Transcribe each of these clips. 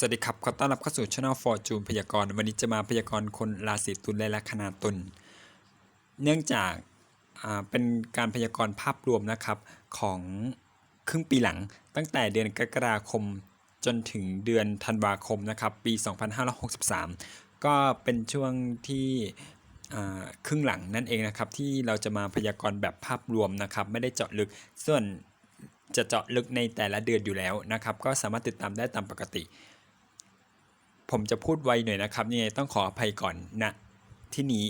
สวัสดีครับ ขอต้อนรับเข้าสู่ช่อง Fortune พยากรณ์วันนี้จะมาพยากรณ์คนราศีตุลและลัคนาตุล เนื่องจากเป็นการพยากรณ์ภาพรวมนะครับของครึ่งปีหลัง ตั้งแต่เดือนกรกฎาคมจนถึงเดือนธันวาคมนะครับปี 2563 ก็เป็นช่วงที่ครึ่งหลังนั่นเองนะครับที่เราจะมาพยากรณ์แบบภาพรวมนะครับไม่ได้เจาะลึกส่วนจะเจาะลึกในแต่ละเดือนอยู่แล้วนะครับก็สามารถติดตามได้ตามปกติ ผมจะพูดไวหน่อยนะครับยังไงต้องขออภัยก่อนนะที่นี้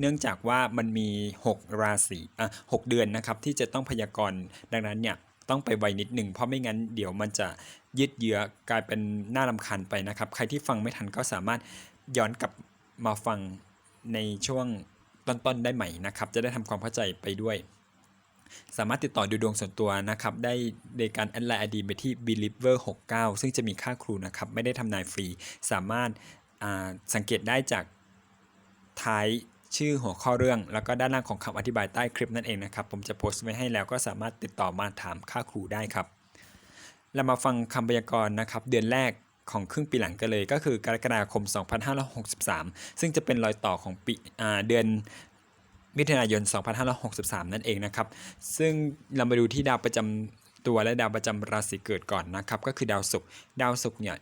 เนื่องจากว่ามันมี 6 ราศีอะหเดือนนะครับที่จะต้องพยากรณ์ดังนั้นเนี่ยต้องไปไวนิดหนึ่งเพราะไม่งั้นเดี๋ยวมันจะยืดเยื้อกลายเป็นน่ารำคาญไปนะครับ ใครที่ฟังไม่ทันก็สามารถย้อนกลับมาฟังในช่วงต้นๆได้ใหม่นะครับ จะได้ทำความเข้าใจไปด้วย สามารถติดต่อดูดวงส่วนตัวนะครับ ได้ในการแอดไลน์ไอดีไปที่ believer 69ซึ่งจะมีค่าครูนะครับ ไม่ได้ทำนายฟรี สามารถสังเกตได้จากท้ายชื่อหัวข้อเรื่อง แล้วก็ด้านล่างของคำอธิบายใต้คลิปนั่นเองนะครับ ผมจะโพสต์ไว้ให้แล้วก็สามารถติดต่อมาถามค่าครูได้ครับ เรามาฟังคำพยากรณ์นะครับ เดือนแรกของครึ่งปีหลังกันเลยก็คือกรกฎาคม 2563 ซึ่งจะเป็นรอยต่อของปีเดือน มิถุนายน 2563 นั่นเองนะครับ ซึ่งเรามาดูที่ดาวประจำตัวและดาวประจำราศีเกิดก่อนนะครับ ก็คือดาวศุกร์ ดาวศุกร์เนี่ย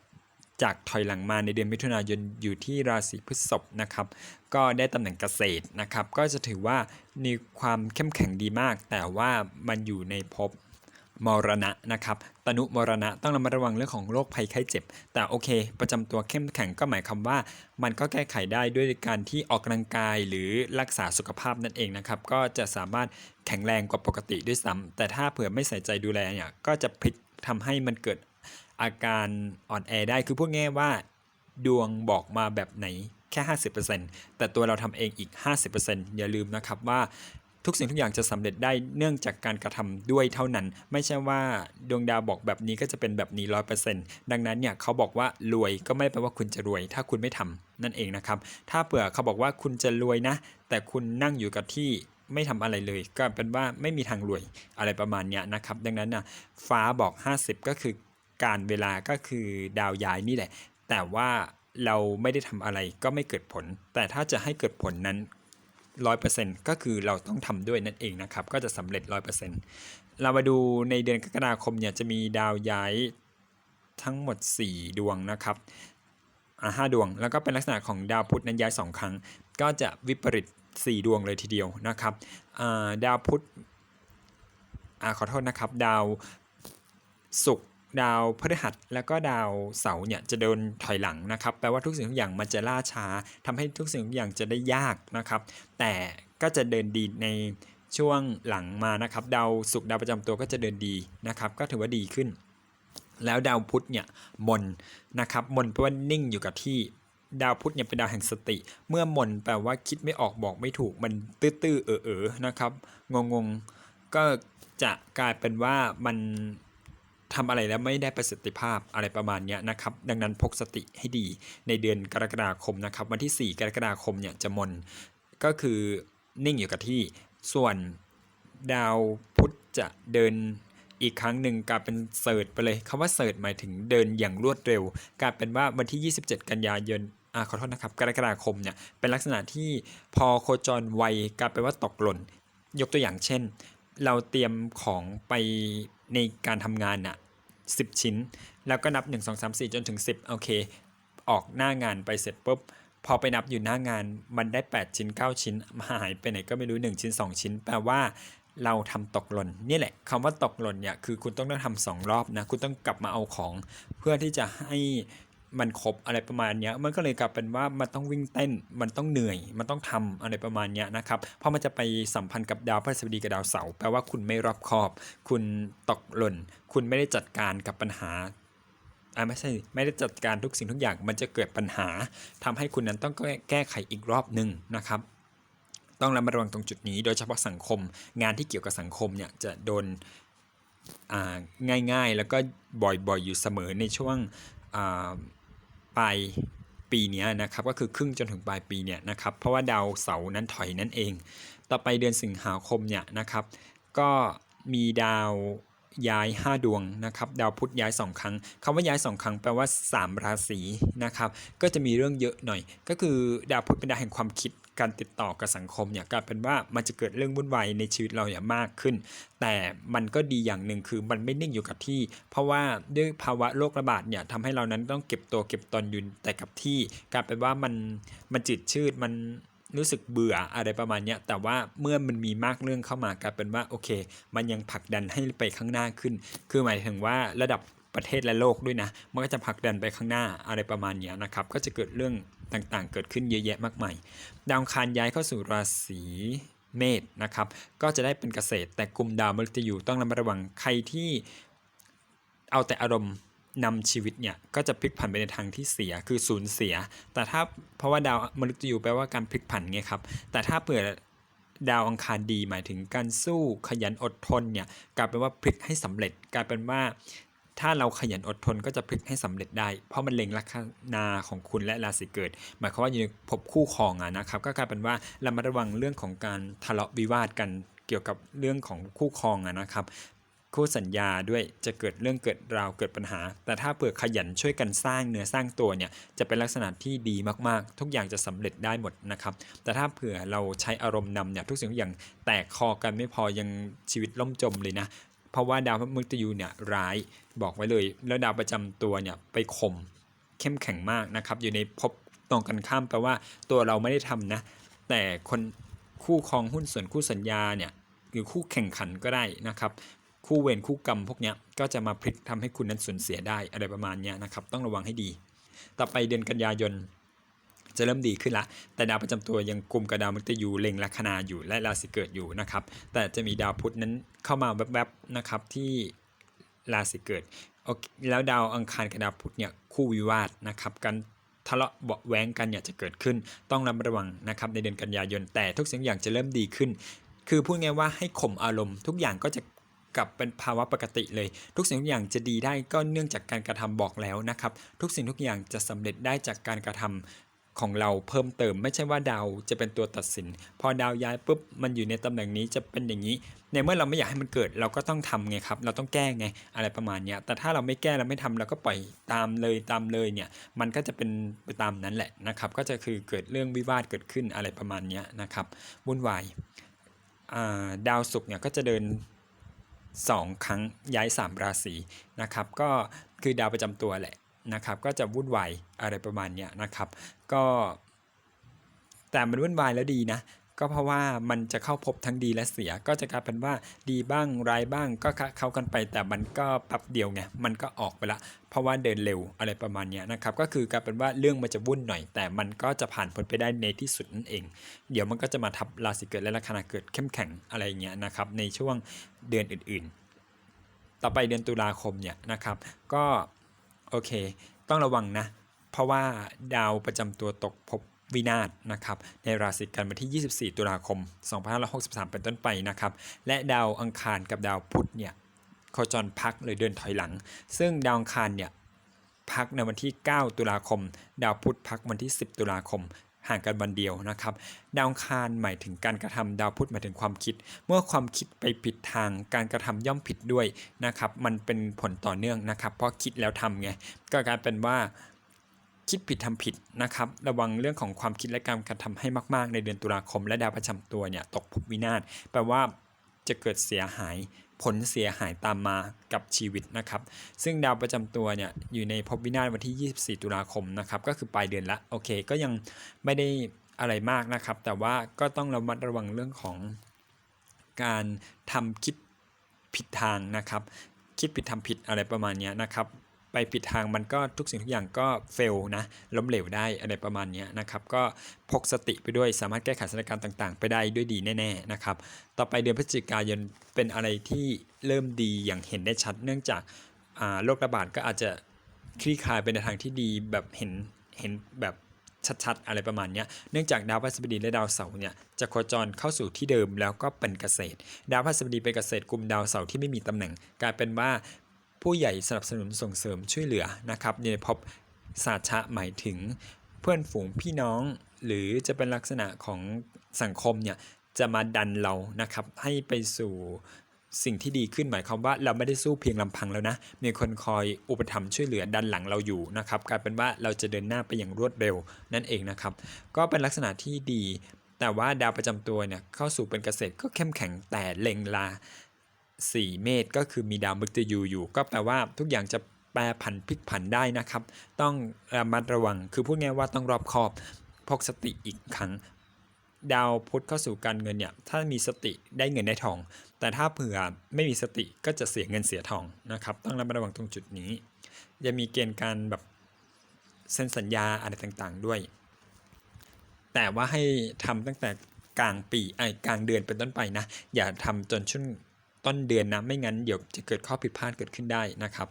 จากถอยหลังมาในเดือนมิถุนายนอยู่ที่ราศีพฤษภนะครับ ก็ได้ตำแหน่งเกษตรนะครับ ก็จะถือว่ามีความเข้มแข็งดีมาก แต่ว่ามันอยู่ในภพ มรณะนะครับตนุมรณะต้องระมัดระวังเรื่องของโรคภัยไข้เจ็บ แต่โอเค ประจำตัวเข้มแข็งก็หมายความว่า มันก็แก้ไขได้ด้วยการที่ออกกำลังกายหรือรักษาสุขภาพนั่นเองนะครับ ก็จะสามารถแข็งแรงกว่าปกติด้วยซ้ำแต่ถ้าเผื่อไม่ใส่ใจดูแลเนี่ยก็จะพลิกทำให้มันเกิดอาการอ่อนแอได้คือพูดง่ายว่า ดวงบอกมาแบบไหนแค่ 50%แต่ตัวเราทำเองอีก 50%อย่าลืมนะครับว่า ทุกสิ่งทุกอย่างจะสำเร็จได้เนื่องจากการกระทำด้วยเท่านั้น ไม่ใช่ว่าดวงดาวบอกแบบนี้ก็จะเป็นแบบนี้ร้อยเปอร์เซ็นต์ดังนั้นเนี่ยเขาบอกว่ารวยก็ไม่แปลว่าคุณจะรวย ถ้าคุณไม่ทำนั่นเองนะครับ ถ้าเผื่อเขาบอกว่าคุณจะรวยนะ แต่คุณนั่งอยู่กับที่ไม่ทำอะไรเลย ก็เป็นว่าไม่มีทางรวยอะไรประมาณเนี้ยนะครับ ดังนั้นนะฟ้าบอก 50 ก็คือการเวลาก็คือดาวย้ายนี่แหละ แต่ว่าเราไม่ได้ทำอะไรก็ไม่เกิดผล แต่ถ้าจะให้เกิดผลนั้น ร้อยเปอร์เซ็นต์ก็คือเราต้องทำด้วยนั่นเองนะครับ ก็จะสำเร็จร้อยเปอร์เซ็นต์เรามาดูในเดือนกรกฎาคมเนี่ยจะมีดาวย้ายทั้งหมด 4 ดวงนะครับอ่าห้าดวง แล้วก็เป็นลักษณะของดาวพุธนั้นย้าย 2 ครั้ง ก็จะวิปริต 4 ดวงเลยทีเดียวนะครับอ่าดาวพุธอ่าขอโทษนะครับ ดาวศุกร์ ดาวพฤหัสแล้วก็ดาวเสาร์เนี่ยจะเดินถอยหลังนะครับแปลว่าทุกสิ่งทุกอย่างมันจะล่าช้าทำให้ทุกสิ่งทุกอย่างจะได้ยากนะครับ แต่ก็จะเดินดีในช่วงหลังมานะครับดาวศุกร์ดาวประจำตัวก็จะเดินดีนะครับ ก็ถือว่าดีขึ้น แล้วดาวพุธเนี่ยมนนะครับมนแปลว่านิ่งอยู่กับที่ดาวพุธเนี่ยเป็นดาวแห่งสติ เมื่อมนแปลว่าคิดไม่ออกบอกไม่ถูกมันตื้อๆเออๆนะครับงงๆก็จะกลายเป็นว่ามัน ทำอะไรแล้วไม่ได้ประสิทธิภาพอะไรประมาณนี้นะครับ ดังนั้นพกสติให้ดีในเดือนกรกฎาคมนะครับ วันที่ 4 กรกฎาคมเนี่ยจะมนก็คือนิ่งอยู่กับที่ส่วนดาวพุธจะเดินอีกครั้งหนึ่งกลายเป็นเสิร์ชไปเลยคำว่าเสิร์ชหมายถึงเดินอย่างรวดเร็วกลายเป็นว่าวันที่ 27 กันยายนอ่าขอโทษนะครับกรกฎาคมเนี่ยเป็นลักษณะที่พอโคจรไวกลายเป็นว่าตกหล่น ยกตัวอย่างเช่น เราเตรียมของไป ในการทำงานน่ะสิบชิ้น แล้วก็นับ 1 2 3 4 จนถึง 10 โอเค ออกหน้างานไปเสร็จปุ๊บ พอไปนับอยู่หน้างานมันได้ 8 ชิ้น 9 ชิ้น หายไปไหนก็ไม่รู้ 1 ชิ้น 2 ชิ้น แปลว่าเราทำตกหล่นนี่แหละคำว่าตกหล่นเนี่ยคือคุณต้องต้องทำสองรอบนะ คุณต้องกลับมาเอาของ เพื่อที่จะให้ มันครบอะไรประมาณเนี้ยมันก็เลยกลายเป็นว่ามันต้องวิ่งเต้นมันต้องเหนื่อย มันต้องทำอะไรประมาณเนี้ยนะครับเพราะมันจะไปสัมพันธ์กับดาวพฤหัสบดีกับดาวเสาร์แปลว่าคุณไม่รอบคอบ คุณตกหล่น คุณไม่ได้จัดการกับปัญหาอ่าไม่ใช่ไม่ได้จัดการทุกสิ่งทุกอย่างมันจะเกิดปัญหาทำให้คุณนั้นต้องแก้ไขอีกรอบหนึ่งนะครับต้องระมัดระวังตรงจุดนี้ โดยเฉพาะสังคม งานที่เกี่ยวกับสังคมเนี่ยจะโดนง่ายๆ แล้วก็บ่อยๆอยู่เสมอในช่วง ปลายปีนี้นะครับก็คือครึ่งจนถึงปลายปีเนี่ยนะครับเพราะว่าดาวเสาร์นั้นถอยนั่นเอง ต่อไปเดือนสิงหาคมเนี่ยนะครับก็มีดาว ย้าย 5 ดวงนะครับดาวพุธย้าย 2 ครั้งคำว่าย้าย 2 ครั้งแปลว่า 3 ราศีนะครับก็จะมีเรื่องเยอะหน่อย ก็คือดาวพุธเป็นดาวแห่งความคิดการติดต่อกับสังคมเนี่ยกลายเป็นว่ามันจะเกิดเรื่องวุ่นวายในชีวิตเราอย่างมากขึ้น แต่มันก็ดีอย่างหนึ่งคือมันไม่นิ่งอยู่กับที่ เพราะว่าด้วยภาวะโรคระบาดเนี่ยทำให้เรานั้นต้องเก็บตัวเก็บตนอยู่แต่กับที่กลายเป็นว่ามันมันจืดชืดมัน รู้สึกเบื่ออะไรประมาณเนี้ยแต่ว่าเมื่อมันมีมากเรื่องเข้ามากลายเป็นว่าโอเค มันยังผลักดันให้ไปข้างหน้าขึ้น คือหมายถึงว่าระดับประเทศและโลกด้วยนะ มันก็จะผลักดันไปข้างหน้าอะไรประมาณเนี้ยนะครับ ก็จะเกิดเรื่องต่างๆ เกิดขึ้นเยอะแยะมากมาย ดาวคารย้ายเข้าสู่ราศีเมษนะครับ ก็จะได้เป็นเกษตร แต่กลุ่มดาวมฤตยูต้องระมัดระวัง ใครที่เอาแต่อารมณ์ นำชีวิตเนี่ยก็จะพลิกผันไปในทางที่เสียคือสูญเสีย แต่ถ้าเพราะว่าดาวมฤตยูแปลว่าการพลิกผันไงครับ แต่ถ้าเผื่อดาวอังคารดีหมายถึงการสู้ขยันอดทนเนี่ยกลายเป็นว่าพลิกให้สำเร็จ กลายเป็นว่า ถ้าเราขยันอดทนก็จะพลิกให้สำเร็จได้ เพราะมันเล็งลัคนาของคุณและราศีเกิด หมายความว่าอยู่ในภพคู่ครองอะนะครับ ก็กลายเป็นว่าเรามาระวังเรื่องของการทะเลาะวิวาทกันเกี่ยวกับเรื่องของคู่ครองอะนะครับ คู่สัญญาด้วยจะเกิดเรื่องเกิดราวเกิดปัญหา แต่ถ้าเปิดขยันช่วยกันสร้างเนื้อสร้างตัวเนี่ยจะเป็นลักษณะที่ดีมากๆ ทุกอย่างจะสำเร็จได้หมดนะครับแต่ถ้าเผื่อเราใช้อารมณ์นำเนี่ยทุกสิ่งทุกอย่างแตกคอกันไม่พอยังชีวิตล่มจมเลยนะเพราะว่าดาวมฤตยูเนี่ยร้ายบอกไว้เลย แล้วดาวประจำตัวเนี่ยไปข่มเข้มแข็งมากนะครับอยู่ในภพตรงกันข้ามแปลว่าตัวเราไม่ได้ทำนะ แต่คนคู่ครองหุ้นส่วนคู่สัญญาเนี่ยหรือคู่แข่งขันก็ได้นะครับ คู่เวรคู่กรรมพวกนี้ก็จะมาพลิกทำให้คุณนั้นสูญเสียได้อะไรประมาณนี้นะครับ ต้องระวังให้ดี ต่อไปเดือนกันยายนจะเริ่มดีขึ้นละ แต่ดาวประจำตัวยังกลุ่มกับดาวมฤตยูเล็งลัคนาอยู่และราศีเกิดอยู่นะครับ แต่จะมีดาวพุธนั้นเข้ามาแวบๆนะครับที่ราศีเกิดแล้วดาวอังคารกับดาวพุธเนี่ยคู่วิวาทนะครับการทะเลาะเบาะแว้งกันเนี่ยจะเกิดขึ้นต้องระมัดระวังนะครับในเดือนกันยายนแต่ทุกสิ่งอย่างจะเริ่มดีขึ้น คือพูดง่ายว่าให้ข่มอารมณ์ทุกอย่างก็จะ กลับเป็นภาวะปกติเลย ทุกสิ่งทุกอย่างจะดีได้ก็เนื่องจากการกระทำบอกแล้วนะครับ ทุกสิ่งทุกอย่างจะสำเร็จได้จากการกระทำของเราเพิ่มเติมไม่ใช่ว่าดาวจะเป็นตัวตัดสิน พอดาวย้ายปุ๊บมันอยู่ในตำแหน่งนี้จะเป็นอย่างนี้ ในเมื่อเราไม่อยากให้มันเกิดเราก็ต้องทำไงครับ เราต้องแก้ไงอะไรประมาณนี้แต่ถ้าเราไม่แก้เราไม่ทำเราก็ปล่อยตามเลยตามเลยเนี่ยมันก็จะเป็นไปตามนั้นแหละนะครับ ก็จะคือเกิดเรื่องวิวาทเกิดขึ้นอะไรประมาณนี้นะครับวุ่นวายดาวศุกร์เนี่ยก็จะเดิน 2 ครั้งย้าย 3 ราศีนะครับก็คือดาวประจำตัวแหละนะครับก็จะวุ่นวายอะไรประมาณเนี้ยนะครับ ก็แต่มันวุ่นวายแล้วดีนะ ก็เพราะว่ามันจะเข้าพบทั้งดีและเสีย ก็จะกลายเป็นว่าดีบ้างร้ายบ้างก็เข้ากันไป แต่มันก็แป๊บเดียวไงมันก็ออกไปละ เพราะว่าเดินเร็วอะไรประมาณนี้นะครับก็คือกลายเป็นว่าเรื่องมันจะวุ่นหน่อย แต่มันก็จะผ่านพ้นไปได้ในที่สุดนั่นเอง เดี๋ยวมันก็จะมาทับราศีเกิดและลัคนาเกิดเข้มแข็งอะไรเงี้ยนะครับในช่วงเดือนอื่น ๆ ต่อไปเดือนตุลาคมเนี่ยนะครับ ก็โอเค ต้องระวังนะ เพราะว่าดาวประจำตัวตกภพ วินาศนะครับในราศีกันวันที่ 24 ตุลาคม 2563 เป็นต้นไปนะครับและดาวอังคารกับดาวพุธเนี่ยโคจรพักเลยเดินถอยหลัง ซึ่งดาวอังคารเนี่ยพักในวันที่ 9 ตุลาคม ดาวพุธพักวันที่ 10 ตุลาคมห่างกันวันเดียวนะครับ ดาวอังคารหมายถึงการกระทำดาวพุธหมายถึงความคิด เมื่อความคิดไปผิดทางการกระทำย่อมผิดด้วยนะครับ มันเป็นผลต่อเนื่องนะครับ เพราะคิดแล้วทำไง ก็กลายเป็นว่า คิดผิดทำผิดนะครับ ระวังเรื่องของความคิดและการกระทำให้มาก ๆ ในเดือนตุลาคม และดาวประจำตัวเนี่ยตกภพวินาศแปลว่าจะเกิดเสียหายผลเสียหายตามมากับชีวิตนะครับ ซึ่งดาวประจำตัวเนี่ยอยู่ในภพวินาศวันที่ 24 ตุลาคมนะครับ ก็คือปลายเดือนละโอเค ก็ยังไม่ได้อะไรมากนะครับ แต่ว่าก็ต้องระมัดระวังเรื่องของการทำคิดผิดทางนะครับ คิดผิดทำผิดอะไรประมาณนี้นะครับ ไปผิดทางมันก็ทุกสิ่งทุกอย่างก็เฟลนะล้มเหลวได้อะไรประมาณนี้นะครับก็พกสติไปด้วยสามารถแก้ไขสถานการณ์ต่าง ๆ ไปได้ด้วยดีแน่ๆนะครับต่อไปเดือนพฤศจิกายนเป็นอะไรที่เริ่มดีอย่างเห็นได้ชัด เนื่องจากโรคระบาดก็อาจจะคลี่คลายไปในทางที่ดีแบบเห็นเห็นแบบชัดๆ อะไรประมาณนี้เนื่องจากดาวพฤหัสบดีและดาวเสาร์เนี่ยจะโคจรเข้าสู่ที่เดิมแล้วก็เป็นเกษตร ดาวพฤหัสบดีเป็นเกษตรกลุ่มดาวเสาร์ที่ไม่มีตำแหน่ง กลายเป็นว่า ผู้ใหญ่สนับสนุนส่งเสริมช่วยเหลือนะครับในภพสาชะหมายถึงเพื่อนฝูงพี่น้อง หรือจะเป็นลักษณะของสังคมเนี่ยจะมาดันเรานะครับให้ไปสู่สิ่งที่ดีขึ้นหมายความว่าเราไม่ได้สู้เพียงลำพังแล้วนะ มีคนคอยอุปถัมภ์ช่วยเหลือดันหลังเราอยู่นะครับกลายเป็นว่าเราจะเดินหน้าไปอย่างรวดเร็วนั่นเองนะครับ ก็เป็นลักษณะที่ดี แต่ว่าดาวประจำตัวเนี่ยเข้าสู่เป็นเกษตรก็เข้มแข็งแต่เล็งลา 4 เมษก็คือมีดาวมฤตยูอยู่ ก็แปลว่าทุกอย่างจะแปรผันพลิกผันได้นะครับ ต้องระมัดระวังคือพูดง่ายว่าต้องรอบคอบพกสติอีกครั้งดาวพุธเข้าสู่การเงินเนี่ยถ้ามีสติได้เงินได้ทอง แต่ถ้าเผื่อไม่มีสติก็จะเสียเงินเสียทองนะครับ ต้องระมัดระวังตรงจุดนี้ จะมีเกณฑ์การแบบเซ็นสัญญาอะไรต่างๆด้วย แต่ว่าให้ทำตั้งแต่กลางปีไอ้กลางเดือนเป็นต้นไปนะ อย่าทำจนช่วง ต้นเดือนนะ ไม่งั้นเดี๋ยวจะเกิดข้อผิดพลาดเกิดขึ้นได้นะครับ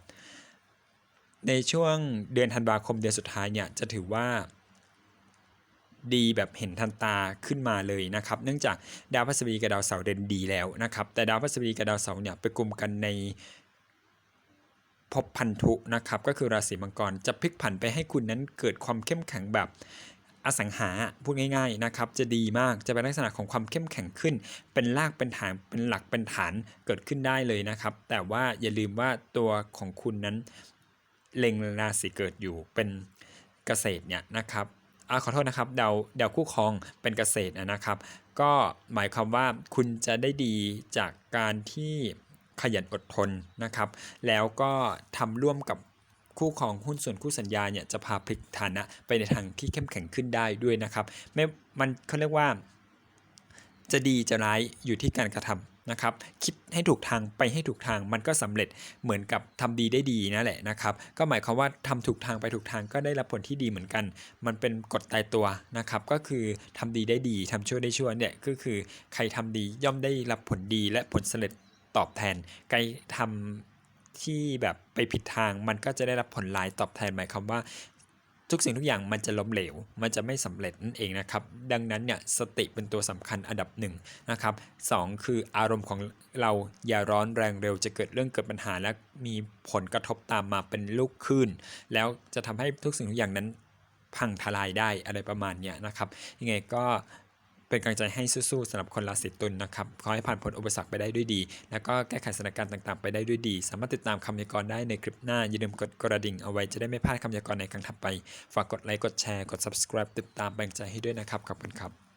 ในช่วงเดือนธันวาคมเดือนสุดท้ายเนี่ยจะถือว่าดีแบบเห็นทันตาขึ้นมาเลยนะครับ เนื่องจากดาวพฤษภีกับดาวเสาร์เด่นดีแล้วนะครับ แต่ดาวพฤษภีกับดาวเสาร์เนี่ยไปกลุ่มกันในภพพันธุนะครับ ก็คือราศีมังกรจะพลิกผันไปให้คุณนั้นเกิดความเข้มแข็งแบบ อสังหาพูดง่ายๆนะครับจะดีมากจะเป็นลักษณะของความเข้มแข็งขึ้น เป็นรากเป็นฐานเป็นหลักเป็นฐานเกิดขึ้นได้เลยนะครับ แต่ว่าอย่าลืมว่าตัวของคุณนั้นเล็งราศีเกิดอยู่เป็นเกษตรเนี่ยนะครับอาขอโทษนะครับดาวดาวคู่ครองเป็นเกษตรนะครับ ก็หมายความว่าคุณจะได้ดีจากการที่ขยันอดทนนะครับ แล้วก็ทำร่วมกับ คู่ครองหุ้นส่วนคู่สัญญาเนี่ยจะพาพลิกฐานะไปในทางที่เข้มแข็งขึ้นได้ด้วยนะครับไม่มันเขาเรียกว่า จะดีจะร้ายอยู่ที่การกระทำนะครับคิดให้ถูกทางไปให้ถูกทางมันก็สำเร็จเหมือนกับทำดีได้ดีนั่นแหละนะครับก็หมายความว่าทำถูกทางไปถูกทางก็ได้รับผลที่ดีเหมือนกัน มันเป็นกฎตายตัวนะครับก็คือทำดีได้ดีทำชั่วได้ชั่วเนี่ยก็คือใครทำดีย่อมได้รับผลดีและผลสำเร็จตอบแทนใครทำ ที่แบบไปผิดทางมันก็จะได้รับผลลายตอบแทนหมายความว่า ทุกสิ่งทุกอย่างมันจะล้มเหลว มันจะไม่สำเร็จนั่นเองนะครับ ดังนั้นเนี่ยสติเป็นตัวสำคัญอันดับหนึ่งนะครับสองคืออารมณ์ของเราอย่าร้อนแรงเร็วจะเกิดเรื่องเกิดปัญหา และมีผลกระทบตามมาเป็นลูกคลื่นแล้วจะทำให้ทุกสิ่งทุกอย่างนั้นพังทลายได้อะไรประมาณเนี้ยนะครับยังไงก็ เป็นกำลังใจให้สู้ๆสำหรับคนราศีตุลนะครับขอให้ผ่านพ้นอุปสรรคไปได้ด้วยดี แล้วก็แก้ไขสถานการณ์ต่างๆ ไปได้ด้วยดี สามารถติดตามคำพยากรณ์ได้ในคลิปหน้า อย่าลืมกดกระดิ่งเอาไว้จะได้ไม่พลาดคำพยากรณ์ในครั้งถัดไป ฝากกดไลค์กดแชร์กด subscribe ติดตามแบ่งใจให้ด้วยนะครับขอบคุณครับ